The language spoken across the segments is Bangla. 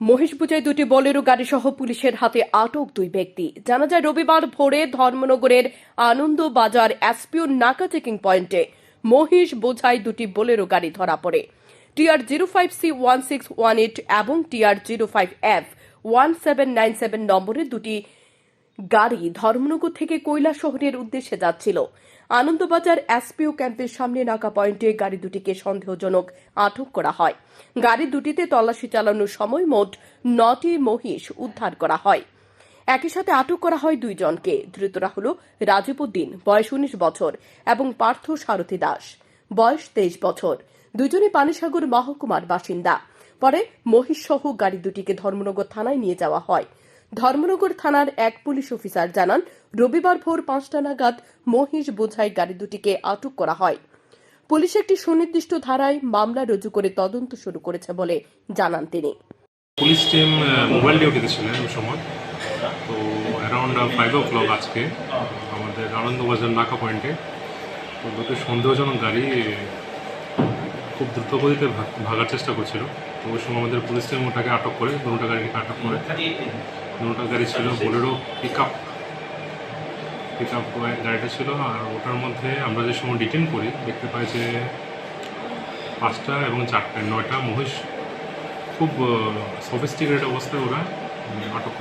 মহিষপুজায় দুটি বলেরো গাড়ি সহ পুলিশের হাতে আটক দুই ব্যক্তি। জানা যায়, রবিবার ভোরে ধর্মনগরের আনন্দ বাজার এসপিও নাকা চেকিং পয়েন্টে মহিষ বোঝাই দুটি বোলেরো গাড়ি ধরা পড়ে। TR zero five C one six one eight এবং TR zero five F one seven nine seven নম্বরের দুটি গাড়ি ধর্মনগর থেকে কৈলা শহরের উদ্দেশ্যে যাচ্ছিল। আনন্দবাজার এসপিও ক্যাম্পের সামনে নাকা পয়েন্টে গাড়ি দুটিকে সন্দেহজনক আটক করা হয়। গাড়ি দুটিতে তল্লাশি চালানোর সময় মোট নটি মহিষ উদ্ধার করা হয়। একই সাথে আটক করা হয় দুইজনকে। ধৃতরা হল রাজীবউদ্দিন, বয়স উনিশ বছর, এবং পার্থ সারথী দাস, বয়স তেইশ বছর। দুজনে পানিসাগর মহকুমার বাসিন্দা। পরে মহিষ সহ গাড়ি দুটিকে ধর্মনগর থানায় নিয়ে যাওয়া হয়। ধর্মনগর থানার এক পুলিশ অফিসার জানান, রবিবার ভোর পাঁচটা নাগাদ মহিষ বোঝাই গাড়ি দুটিকে আটক করা হয়। পুলিশ একটি সুনির্দিষ্ট ধারায় মামলা রুজু করে তদন্ত শুরু করেছে বলে জানান তিনি। পুলিশ টিম মোবাইল ডিউটিতে ছিলেন ওই সময়। তো অ্যারাউন্ড ফাইভ ও ক্লক আজকে আমাদের আনন্দবাজার নাকা পয়েন্টে। তো দুটো সন্দেহজনক গাড়ি খুব দ্রুত গতিতে ভাগার চেষ্টা করছিল। তো ওই সময় আমাদের পুলিশ টিম ওটাকে আটক করে, দুটা গাড়িকে আটক করে। দুটা গাড়ি ছিল Bolero pick up pick up গাড়িটা ছিল, আর ওটার মধ্যে আমরা যে সময় ডিটেন করি, দেখতে পাই যে পাঁচটা এবং চারটায় নয়টা মহিষ খুব সফিস্টিকেটেড অবস্থায় ওরা আটক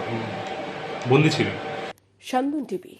বন্দি ছিলেন। টিভি।